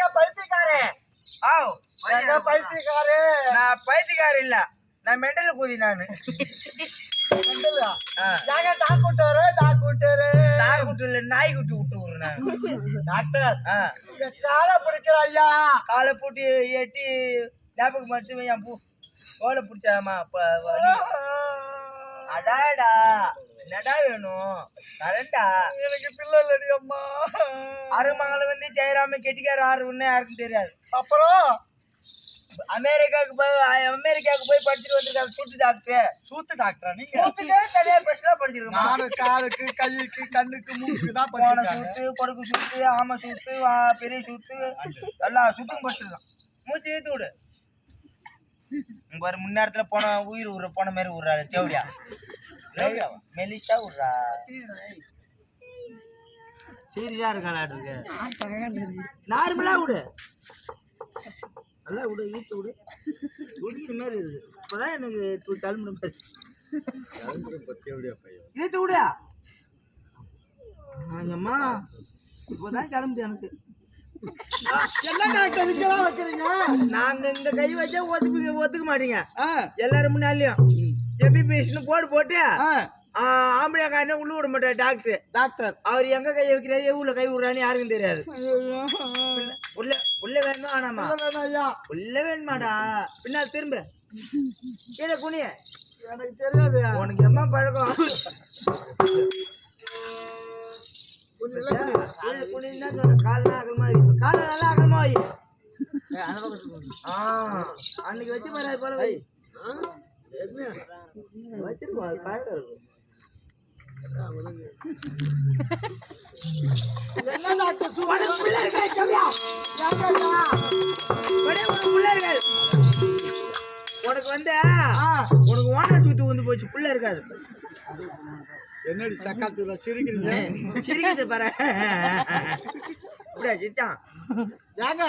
எங்க பைத்தியக்காரே ஆவ் எங்க பைத்தியக்காரே நான் பைத்தியக்கார இல்ல. நான் மெண்டல் கூதி நானு. கண்டலா? ஆ. எங்க டாக்டரு டாக்டரு நாய் குட்டு இல்ல நாய் குட்டி விட்டு விடுறேன் நான். டாக்டர் காலை பிடிக்கிற ஐயா. காலை பூட்டி எட்டி ஞாபகம் என் பூ தோலை பிடிச்சாமா அடாடா என்னடா வேணும்? தரேன்டா எனக்கு பிள்ளை இல்லடி அம்மா. அருமங்கலம் வந்து ஜெயராம கெட்டிக்கார ஆறு ஒண்ணு யாருக்கும் தெரியாது. அப்புறம்? அமெரிக்காவுக்கு போய் அமெரிக்காவுக்கு போய் படிச்சுட்டு வந்திருக்காரு சூட்டு டாக்டர். சூத்து டாக்டரா நீங்க? சூத்துக்கே தனியா ஸ்பெஷலா படிச்சிருக்கோம் நானு காலுக்கு கைக்கு கண்ணுக்கு மூக்கு தான் போன சூத்து கொடுக்கு சூத்து ஆமை சூத்து பெரிய சூத்து எல்லா சூத்தும் படிச்சிருக்கான் மூச்சு இழுத்து விடு. பாரு முன்னேரத்துல போன உயிர் விடுற போன மாதிரி விடுறாரு தேவடியா. மெலிஷா விடுறா சீரியஸா நார்மலா விடு. நல்லா விடு இழுத்து விடு. குடிக்கிற மாதிரி இருக்கு. இப்பதான் எனக்கு து- கிளம்புற மாதிரி. இழுத்து விடு. ஆமாம்மா இப்போதான் கிளம்புது எனக்கு. நாங்க இந்த கை வச்சா ஒத்துக்க ஒத்துக்க மாட்டீங்க. ஆ, எல்லாரும் முன்னாலையும் எம்பிபிஎஸ்னு போடு போட்டு ஆம்பளை காரனே உள்ள விட மாட்டார் டாக்டர் டாக்டர் அவர் எங்க கை வைக்கிறாரு எவ்வளவு கை விடுறான்னு யாருக்கும் தெரியாது. உள்ள உள்ள வேணுமா ஐயா. உள்ள வேணுமாடா. பின்னால் திரும்ப. கீழே குனிய. எனக்கு தெரியாது. உனக்கு எம்மா பழக்கம்? அன்னைக்கு வச்சு பாரு போல வை உனக்கு வந்து உனக்கு ஓனா சூத்து வந்து போச்சு புள்ள இருக்காது என்னடி சக்காத்துல சிரிக்கிறீங்க சிரிக்குது பாரு. சிட்டான் ஏங்க.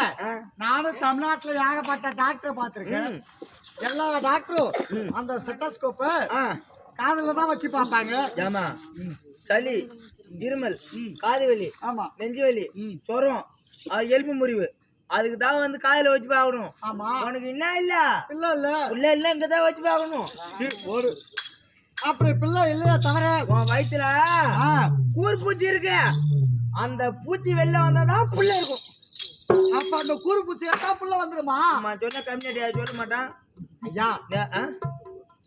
நானும் தமிழ்நாட்டுல ஏகப்பட்ட டாக்டர் பார்த்திருக்கேன். எல்லா டாக்டரும் அந்த செட்டஸ்கோப்ப காதுல தான் வச்சு பார்ப்பாங்க. ஜாமா சளி இருமல் காது வலி ஆமா. நெஞ்சு வலி சொரம் அது எலும்பு முறிவு. அதுக்கு தான் வந்து காதுல வச்சு பார்க்கணும். ஆமா. உனக்கு என்ன இல்ல? இல்ல இல்ல. புள்ள இல்ல இங்க தான் வச்சு பார்க்கணும். ஒரு. அப்படி பிள்ளை இல்லையா தவிர உன் வயித்துல ஆ, கூர் பூச்சி இருக்கு. அந்த பூச்சி வெளில வந்தாதான் புள்ள இருக்கும். அப்ப அந்த கூறு பூச்சி எட்டா புள்ள வந்துருமா? ஆமா சொன்ன கம்யூனிட்டி சொல்ல மாட்டான். ஐயா?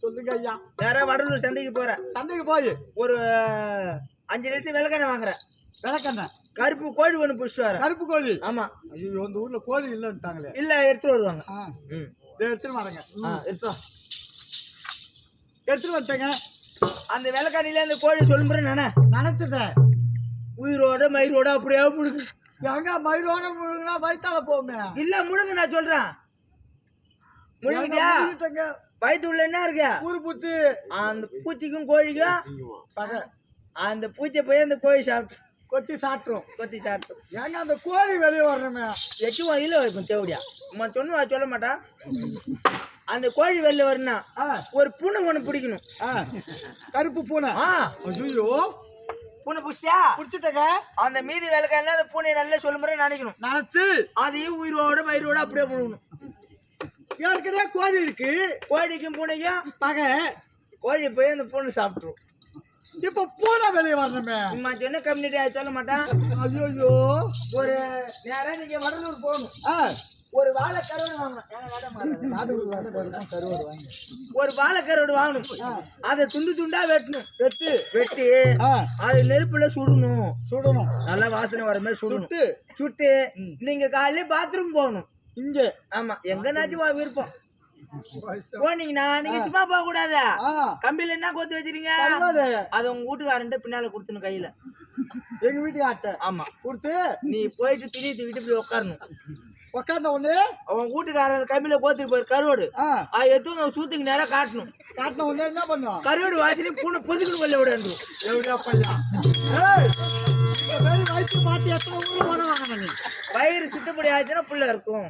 சொல்லுங்க ஐயா. நேரா வடலூர் சந்தைக்கு போற. சந்தைக்கு போய். ஒரு அஞ்சு லிட்டர் விளக்கெண்ணெய் வாங்குற விளக்கண்ண கருப்பு கோழி ஒன்று பிடிச்சிட்டு வர கருப்பு கோழி? ஆமா. ஐயோ இந்த ஊர்ல கோழி இல்லைன்ட்டாங்களே இல்ல எடுத்துட்டு வருவாங்க. எடுத்துட்டு வரேங்க. ஆ, எடுத்துட்டு வந்துட்டேங்க. அந்த விளக்கண்ணில அந்த கோழி சொல்லும்புற நானே நினைச்சிட்டேன். உயிரோட மயிரோட அப்படியே முழுங்கு. எங்க மயிரோட முழுங்கினா வயித்தால போமே இல்ல முழுங்கு நான் சொல்றேன். முழுங்கிட்டியா வயிற்று உள்ள என்ன இருக்கு கூறு பூச்சி. அந்த பூச்சிக்கும் கோழிக்கும் பகை. அந்த பூச்சியை போய் அந்த கோழி சாப்பிட்டு கொட்டி சாப்பிட்ரும் கொத்தி சாப்பிட்டு. ஏங்க அந்த கோழி வெளியே வரணுமே? எட்டு வயல வைக்கும் தேவடியா. அம்மா சொன்ன சொல்ல மாட்டான் அந்த கோழி வெளில வரணும் ஒரு பூனை ஒன்று பிடிக்கணும். கருப்பு பூனை. ஆ. ஐயோ பூனை பிடிச்சியா பிடிச்சிட்டங்க. அந்த மீதி விளக்கெல்லாம் அந்த பூனையை நல்லா சொல்லுமுறை நினைக்கணும். நினைச்சு. அதையும் உயிரோட மயிரோட அப்படியே முழுகணும் ஏற்கனவே கோழி இருக்கு? கோழிக்கும் பூனைக்கும் பகை. கோழி போய் அந்த பூனை சாப்பிட்டுரும். இப்ப பூனை வெளியே வரணுமே. அம்மா சொன்ன கம்யூனிட்டி சொல்ல மாட்டான் ஐயோ ஒரு நேரம் நீங்க வடலூர் போகணும். ஆ. ஒரு வாழை கருவாடு வாங்கணும் ஒரு வாழை கருவாடு வாங்கணும் அதை துண்டு துண்டா வெட்டணும். வெட்டு. வெட்டி அது நெருப்புல சுடணும். சுடணும். நல்லா வாசனை வர மாதிரி சுடணும். சுட்டு. சுட்டு நீங்க காலையில பாத்ரூம் போகணும். இங்க. ஆமா எங்கனாச்சும் வா விருப்பம்? போனீங்கன்னா நீங்க சும்மா போக கூடாது கம்பியில என்ன கோத்து வச்சிருங்க அது உங்க வீட்டுக்காரன்ட்டு பின்னால கொடுத்துணும் கையில. எங்க வீட்டுக்கு ஆட்டை ஆமா. கொடுத்து? நீ போயிட்டு துணி தூக்கிட்டு போய் உட்காரணும் உக்காந்த உடனே? அவன் வீட்டுக்காரன் கம்பியில கோத்துக்கு போய் கருவாடு. ஆ. அது எடுத்து சூத்துக்கு நேரம் காட்டணும். காட்டின உடனே என்ன பண்ணும்? கருவாடு வாசனை பூனை பொதுக்குன்னு கொள்ள விடாது ஏய், இந்த மாதிரி வயிற்று மாத்தி எத்தனை ஊர்ல போன வாங்க நீ? வயிறு சுத்தப்படி ஆச்சுன்னா புள்ள இருக்கும்.